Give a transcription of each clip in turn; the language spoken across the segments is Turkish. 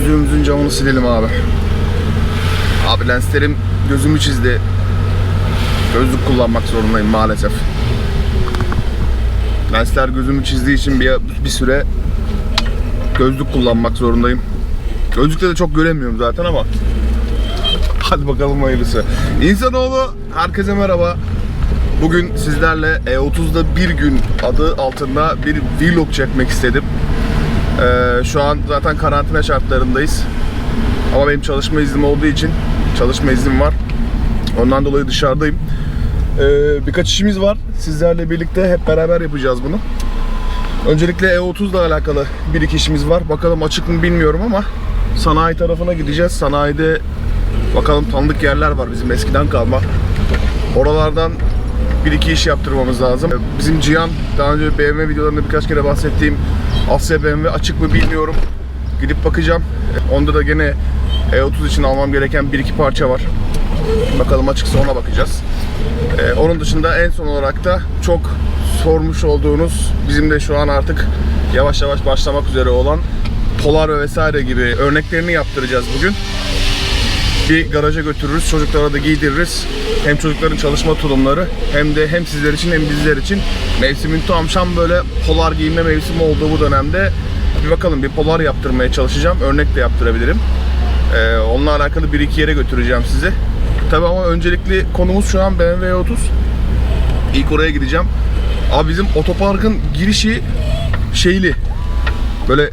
Gözlüğümüzün camını silelim abi. Abi lenslerim gözümü çizdi. Gözlük kullanmak zorundayım maalesef. Lensler gözümü çizdiği için bir, bir süre gözlük kullanmak zorundayım. Gözlükte de çok göremiyorum zaten ama Hadi bakalım hayırlısı. İnsanoğlu herkese merhaba. Bugün sizlerle E30'da bir gün adı altında bir vlog çekmek istedim. Ee, şu an zaten karantina şartlarındayız. Ama benim çalışma iznim olduğu için çalışma iznim var. Ondan dolayı dışarıdayım. Ee, birkaç işimiz var. Sizlerle birlikte hep beraber yapacağız bunu. Öncelikle E30 ile alakalı bir iki işimiz var. Bakalım açık mı bilmiyorum ama sanayi tarafına gideceğiz. Sanayide bakalım tanıdık yerler var bizim eskiden kalma. Oralardan bir iki iş yaptırmamız lazım. Bizim Cihan daha önce BMW videolarında birkaç kere bahsettiğim Asya BMW açık mı bilmiyorum. Gidip bakacağım. Onda da gene E30 için almam gereken bir iki parça var. Bakalım açıksa ona bakacağız. Ee, onun dışında en son olarak da çok sormuş olduğunuz bizim de şu an artık yavaş yavaş başlamak üzere olan Polar ve vesaire gibi örneklerini yaptıracağız bugün. Bir garaja götürürüz, çocuklara da giydiririz. Hem çocukların çalışma tulumları hem de hem sizler için hem bizler için mevsimin tam şam böyle polar giyinme mevsimi olduğu bu dönemde bir bakalım bir polar yaptırmaya çalışacağım. Örnek de yaptırabilirim. Ee, onunla alakalı bir iki yere götüreceğim sizi. Tabi ama öncelikli konumuz şu an BMW 30. İlk oraya gideceğim. Abi bizim otoparkın girişi şeyli. Böyle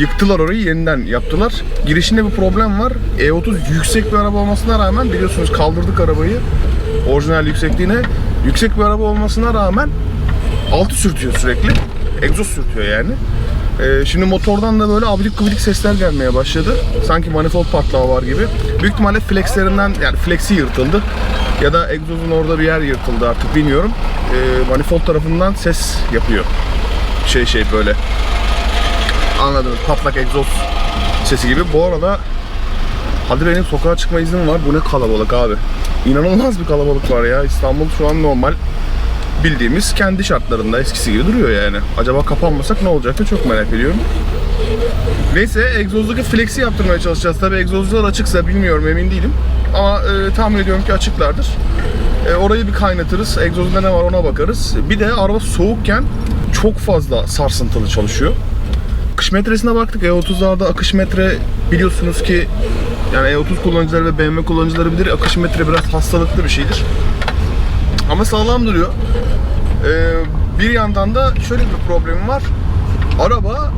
yıktılar orayı yeniden yaptılar. Girişinde bir problem var. E30 yüksek bir araba olmasına rağmen biliyorsunuz kaldırdık arabayı orijinal yüksekliğine. Yüksek bir araba olmasına rağmen altı sürtüyor sürekli. Egzoz sürtüyor yani. Ee, şimdi motordan da böyle abidik gubidik sesler gelmeye başladı. Sanki manifold patlama var gibi. Büyük ihtimalle flexlerinden yani flexi yırtıldı. Ya da egzozun orada bir yer yırtıldı artık bilmiyorum. Ee, manifold tarafından ses yapıyor. Şey şey böyle. Anladınız patlak egzoz sesi gibi. Bu arada Hadi benim sokağa çıkma iznim var. Bu ne kalabalık abi. İnanılmaz bir kalabalık var ya. İstanbul şu an normal bildiğimiz kendi şartlarında eskisi gibi duruyor yani. Acaba kapanmasak ne olacaktı çok merak ediyorum. Neyse egzozdaki flexi yaptırmaya çalışacağız. Tabii egzozlar açıksa bilmiyorum emin değilim. Ama e, tahmin ediyorum ki açıklardır. E, orayı bir kaynatırız. Egzozunda ne var ona bakarız. Bir de araba soğukken çok fazla sarsıntılı çalışıyor. Akış metresine baktık. E30'larda akış metre biliyorsunuz ki yani E30 kullanıcıları ve BMW kullanıcıları bilir akış metre biraz hastalıklı bir şeydir. Ama sağlam duruyor. Ee, bir yandan da şöyle bir problemi var. Araba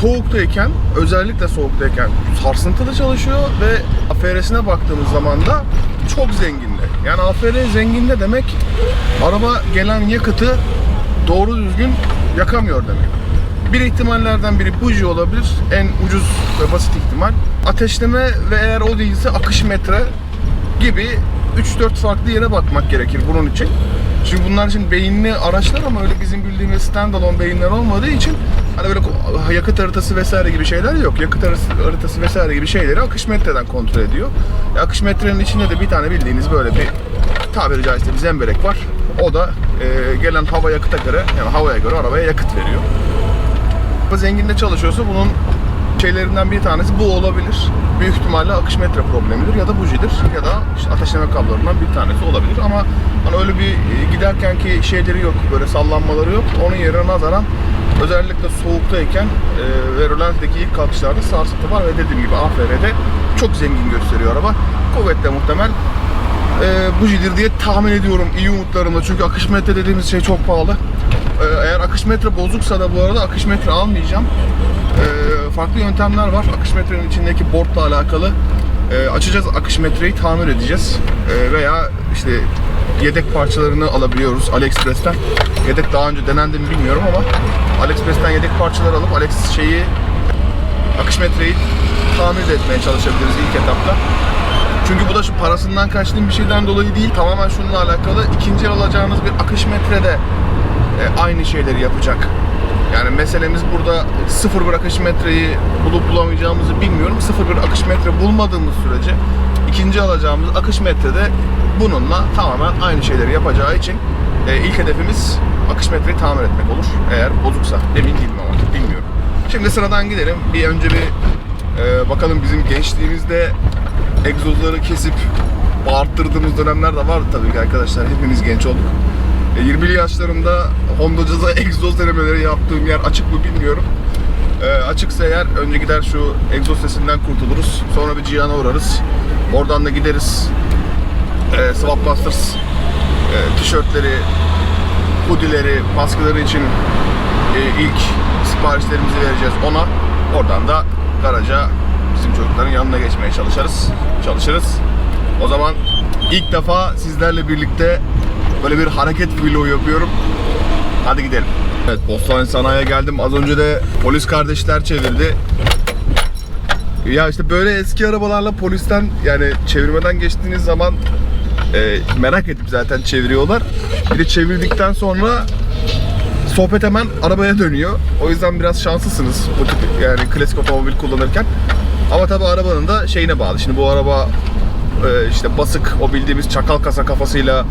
soğuktayken, özellikle soğuktayken sarsıntılı çalışıyor ve AFR'sine baktığımız zaman da çok zenginde. Yani AFR zenginde demek araba gelen yakıtı doğru düzgün yakamıyor demek. Bir ihtimallerden biri buji olabilir. En ucuz ve basit ihtimal. Ateşleme ve eğer o değilse akış metre gibi 3-4 farklı yere bakmak gerekir bunun için. Şimdi bunlar için beyinli araçlar ama öyle bizim bildiğimiz standalone beyinler olmadığı için hani böyle yakıt haritası vesaire gibi şeyler yok. Yakıt haritası vesaire gibi şeyleri akış metreden kontrol ediyor. E, akış metrenin içinde de bir tane bildiğiniz böyle bir tabiri caizse bir zemberek var. O da e, gelen hava yakıta göre yani havaya göre arabaya yakıt veriyor. Zenginde çalışıyorsa bunun şeylerinden bir tanesi bu olabilir. Büyük ihtimalle akış metre problemidir ya da bujidir ya da işte ateşleme kablolarından bir tanesi olabilir ama hani öyle bir giderken ki şeyleri yok, böyle sallanmaları yok. Onun yerine nazaran özellikle soğuktayken e, ve rölantideki ilk kalkışlarda sarsıntı var ve dediğim gibi AFR'de çok zengin gösteriyor araba. Kuvvetle muhtemel e, bujidir diye tahmin ediyorum iyi umutlarımla çünkü akış metre dediğimiz şey çok pahalı. E, eğer akış metre bozuksa da bu arada akış metre almayacağım. E, farklı yöntemler var. Akış metrenin içindeki boardla alakalı e, açacağız akış metreyi tamir edeceğiz. Veya işte yedek parçalarını alabiliyoruz AliExpress'ten. Yedek daha önce denendi mi bilmiyorum ama AliExpress'ten yedek parçalar alıp Alex şeyi akış metreyi tamir etmeye çalışabiliriz ilk etapta. Çünkü bu da şu parasından kaçtığım bir şeyden dolayı değil. Tamamen şununla alakalı. ikinci el alacağınız bir akış metrede e, aynı şeyleri yapacak. Yani meselemiz burada sıfır bir akış metreyi bulup bulamayacağımızı bilmiyorum. Sıfır bir akış metre bulmadığımız sürece ikinci alacağımız akış metrede bununla tamamen aynı şeyleri yapacağı için e, ilk hedefimiz akış metreyi tamir etmek olur. Eğer bozuksa. Emin değilim ama bilmiyorum. Şimdi sıradan gidelim. Bir önce bir Ee, bakalım bizim gençliğimizde egzozları kesip bağırttırdığımız dönemler de vardı tabii ki arkadaşlar. Hepimiz genç olduk. E, 20'li yaşlarımda Honda Jazz'a egzoz denemeleri yaptığım yer açık mı bilmiyorum. E, açıksa eğer önce gider şu egzoz sesinden kurtuluruz. Sonra bir Cihan'a uğrarız. Oradan da gideriz. E, Swap Busters e, tişörtleri, hoodie'leri, baskıları için e, ilk siparişlerimizi vereceğiz ona. Oradan da garaja bizim çocukların yanına geçmeye çalışırız. Çalışırız. O zaman ilk defa sizlerle birlikte böyle bir hareket vlogu yapıyorum. Hadi gidelim. Evet, Bostan Sanayi'ye geldim. Az önce de polis kardeşler çevirdi. Ya işte böyle eski arabalarla polisten yani çevirmeden geçtiğiniz zaman e, merak edip zaten çeviriyorlar. Bir de çevirdikten sonra sohbet hemen arabaya dönüyor. O yüzden biraz şanslısınız bu tip yani klasik otomobil kullanırken. Ama tabi arabanın da şeyine bağlı. Şimdi bu araba e, işte basık o bildiğimiz çakal kasa kafasıyla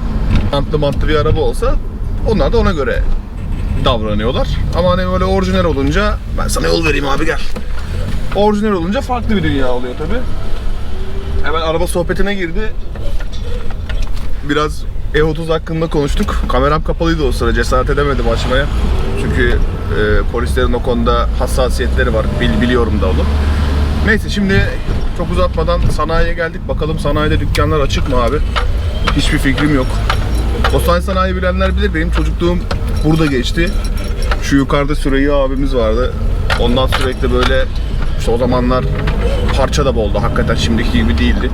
mantlı mantlı bir araba olsa onlar da ona göre davranıyorlar. Ama hani böyle orijinal olunca ben sana yol vereyim abi gel. Orijinal olunca farklı bir dünya oluyor tabi. Hemen araba sohbetine girdi. Biraz E30 hakkında konuştuk. Kameram kapalıydı o sıra cesaret edemedim açmaya. Çünkü e, polislerin o konuda hassasiyetleri var. Bil, biliyorum da onu. Neyse şimdi çok uzatmadan sanayiye geldik. Bakalım sanayide dükkanlar açık mı abi? Hiçbir fikrim yok. Osman Sanayi bilenler bilir. Benim çocukluğum burada geçti. Şu yukarıda Süreyya abimiz vardı. Ondan sürekli böyle işte o zamanlar parça da boldu. Hakikaten şimdiki gibi değildi.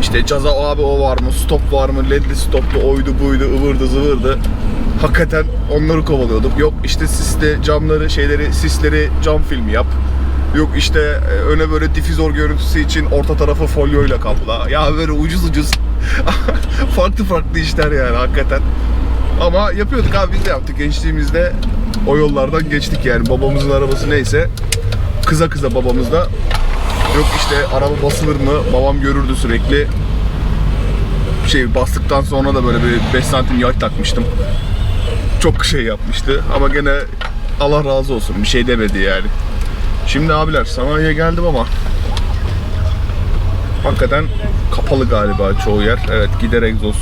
İşte caza abi o var mı, stop var mı, ledli stoplu oydu buydu, ıvırdı zıvırdı. Hakikaten onları kovalıyorduk. Yok işte sisli camları, şeyleri, sisleri cam filmi yap. Yok işte e, öne böyle difüzör görüntüsü için orta tarafı folyoyla kapla. Ya böyle ucuz ucuz farklı farklı işler yani hakikaten. Ama yapıyorduk abi biz de yaptık gençliğimizde o yollardan geçtik yani babamızın arabası neyse kıza kıza babamız da Yok işte araba basılır mı? Babam görürdü sürekli. Şey bastıktan sonra da böyle bir 5 santim yay takmıştım. Çok şey yapmıştı ama gene Allah razı olsun bir şey demedi yani. Şimdi abiler sanayiye geldim ama hakikaten kapalı galiba çoğu yer. Evet gider egzoz.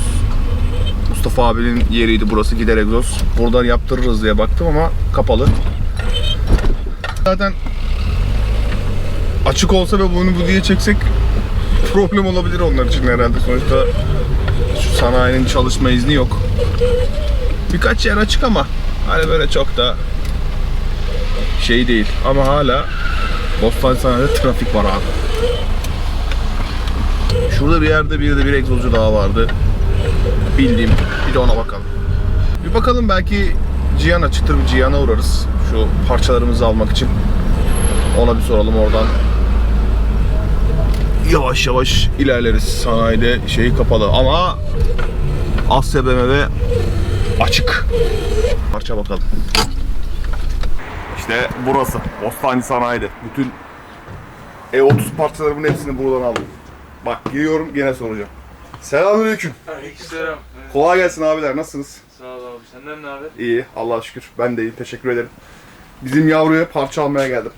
Mustafa abinin yeriydi burası gider egzoz. Buradan yaptırırız diye baktım ama kapalı. Zaten açık olsa ve bunu bu diye çeksek problem olabilir onlar için herhalde. Sonuçta şu sanayinin çalışma izni yok. Birkaç yer açık ama hani böyle çok da şey değil. Ama hala Bostan Sanayi'de trafik var abi. Şurada bir yerde bir de bir egzozcu daha vardı. Bildiğim. Bir de ona bakalım. Bir bakalım belki Cihan açıktır. Bir Cihan'a uğrarız. Şu parçalarımızı almak için. Ona bir soralım oradan. Yavaş yavaş ilerleriz. Sanayide şeyi kapalı ama Asya BMW açık. Parça bakalım. İşte burası. Bostancı Sanayi'de. Bütün E30 parçalarımın hepsini buradan aldım. Bak giriyorum gene soracağım. Selamünaleyküm. Aleykümselam. Evet, Kolay gelsin abiler. Nasılsınız? Sağ ol abi. Senden ne haber? İyi. Allah'a şükür. Ben de iyiyim. Teşekkür ederim. Bizim yavruya parça almaya geldim.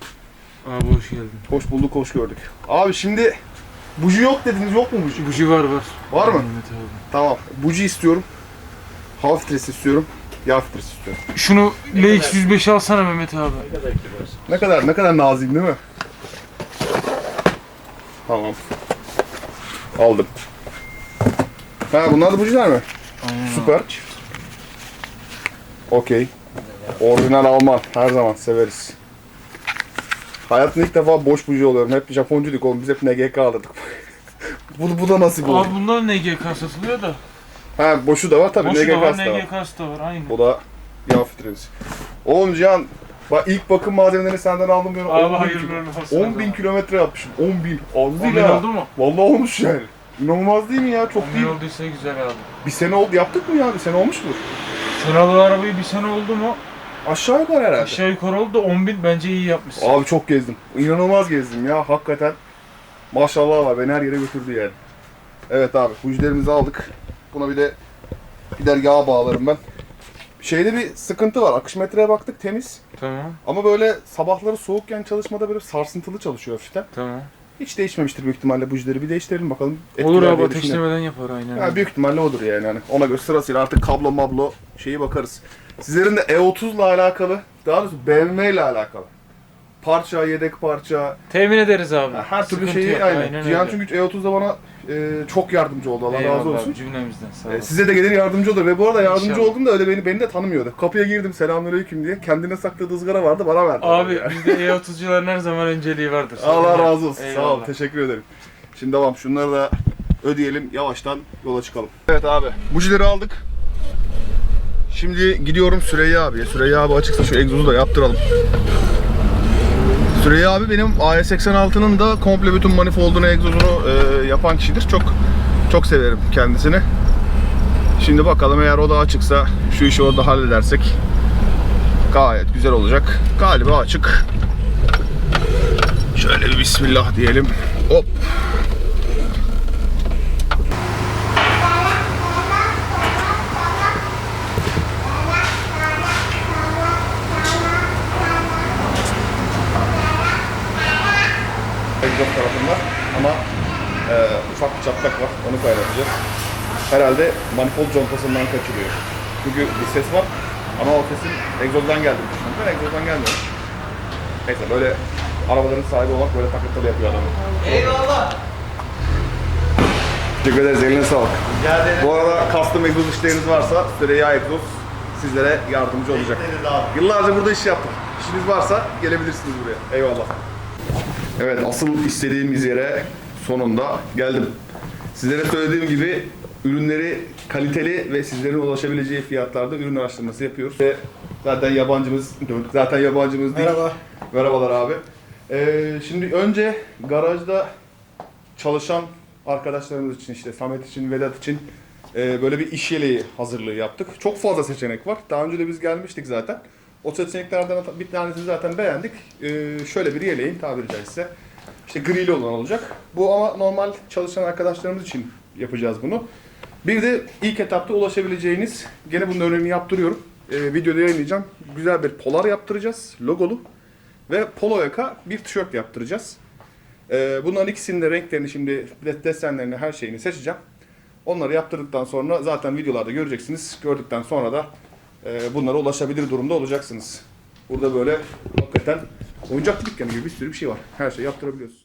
Abi hoş geldin. Hoş bulduk, hoş gördük. Abi şimdi buji yok dediniz. Yok mu buji? Buji var var. Var mı? Evet abi. Tamam. Buji istiyorum. Hava filtresi istiyorum. Yağ filtresi istiyorum. Şunu LX105 alsana Mehmet abi. Ne kadar ne kadar nazik değil mi? Tamam. Aldım. Ha bunlar da bujiler mi? Aynen. Süper. Okey. Orijinal Alman. Her zaman severiz. Hayatımda ilk defa boş buji oluyorum. Hep Japoncuyduk oğlum. Biz hep NGK alırdık. bu, bu da nasip oldu. Abi bunlar NGK satılıyor da. Ha boşu da var tabii. Boşu da var, var. NGK'sı da var. Aynen. Bu da yağ filtresi. Oğlum Cihan, bak ilk bakım malzemelerini senden aldım diyorum. Abi 10 bin hayırlı kilo- olsun. 10 bin kilometre yapmışım. 10 bin. Az değil bin ha. oldu mu? Vallahi olmuş yani. İnanılmaz değil mi ya? Çok 10 değil. bin olduysa güzel abi. Bir sene oldu. Yaptık mı ya? Bir sene olmuş mu? Sıralı arabayı bir sene oldu mu? Aşağı yukarı herhalde. Aşağı yukarı oldu da 10 bin bence iyi yapmışsın. Abi çok gezdim. İnanılmaz gezdim ya. Hakikaten. Maşallah var. Beni her yere götürdü yani. Evet abi. Bujilerimizi aldık. Buna bir de gider yağ bağlarım ben. Şeyde bir sıkıntı var. Akış metreye baktık temiz. Tamam. Ama böyle sabahları soğukken çalışmada böyle sarsıntılı çalışıyor hafiften. Tamam. Hiç değişmemiştir büyük ihtimalle bujileri. Bir değiştirelim bakalım. Olur abi ateşlemeden yapar aynen. Ha, büyük ihtimalle odur yani. Hani ona göre sırasıyla artık kablo mablo şeyi bakarız. Sizlerin de E30 ile alakalı, daha doğrusu BMW ile alakalı. Parça, yedek parça, Temin ederiz abi. her türlü Sıkıntı şeyi yok, aynen. Cihan öyle. çünkü E30'da bana e, çok yardımcı oldu. Allah razı Eyvallah olsun. abi, Cümlemizden sağ E, olasın. size de gelir yardımcı olur ve bu arada yardımcı İnşallah. olduğunda öyle beni beni de tanımıyordu. Kapıya girdim selamünaleyküm diye. Kendine sakladığı ızgara vardı bana verdi. Abi bizde E30'cuların her zaman önceliği vardır. Allah razı olsun. Sağ ol. Eyvallah. Teşekkür ederim. Şimdi devam. Şunları da ödeyelim. Yavaştan yola çıkalım. Evet abi. Bujileri aldık. Şimdi gidiyorum Süreyya abiye. Süreyya abi açıksa şu egzozu da yaptıralım. Süreyya abi benim AS86'nın da komple bütün manifoldunu, egzozunu e, yapan kişidir. Çok çok severim kendisini. Şimdi bakalım eğer o da açıksa şu işi orada halledersek gayet güzel olacak. Galiba açık. Şöyle bir bismillah diyelim. Hop. Egzoz tarafında ama e, ufak bir çatlak var. Onu kaynatacağız. Herhalde manifold contasından kaçırıyor. Çünkü bir ses var ama o sesin egzozdan geldiğini düşünüyorum. Ben egzozdan gelmiyor. Neyse böyle arabaların sahibi olmak böyle takıntılı yapıyor adamı. Eyvallah. Teşekkür ederiz. Eline sağlık. Rica ederim. Bu arada custom egzoz işleriniz varsa Süreyya Egzoz sizlere yardımcı olacak. Bekleriz abi. Yıllarca burada iş yaptık. İşiniz varsa gelebilirsiniz buraya. Eyvallah. Evet asıl istediğimiz yere sonunda geldim. Sizlere söylediğim gibi ürünleri kaliteli ve sizlerin ulaşabileceği fiyatlarda ürün araştırması yapıyoruz. Ve zaten yabancımız, zaten yabancımız değil. Merhaba. Merhabalar abi. Ee, şimdi önce garajda çalışan arkadaşlarımız için işte Samet için, Vedat için e, böyle bir iş yeleği hazırlığı yaptık. Çok fazla seçenek var. Daha önce de biz gelmiştik zaten. O seçeneklerden bir tanesini zaten beğendik. Ee, şöyle bir yeleğin tabiri caizse işte grili olan olacak. Bu ama normal çalışan arkadaşlarımız için yapacağız bunu. Bir de ilk etapta ulaşabileceğiniz, gene bunun örneğini yaptırıyorum. Ee, videoda yayınlayacağım. Güzel bir polar yaptıracağız, logolu. Ve polo yaka bir tişört yaptıracağız. Ee, bunların ikisinin de renklerini şimdi de- desenlerini her şeyini seçeceğim. Onları yaptırdıktan sonra zaten videolarda göreceksiniz. Gördükten sonra da e, bunlara ulaşabilir durumda olacaksınız. Burada böyle hakikaten oyuncak dükkanı gibi bir sürü bir şey var. Her şeyi yaptırabiliyoruz.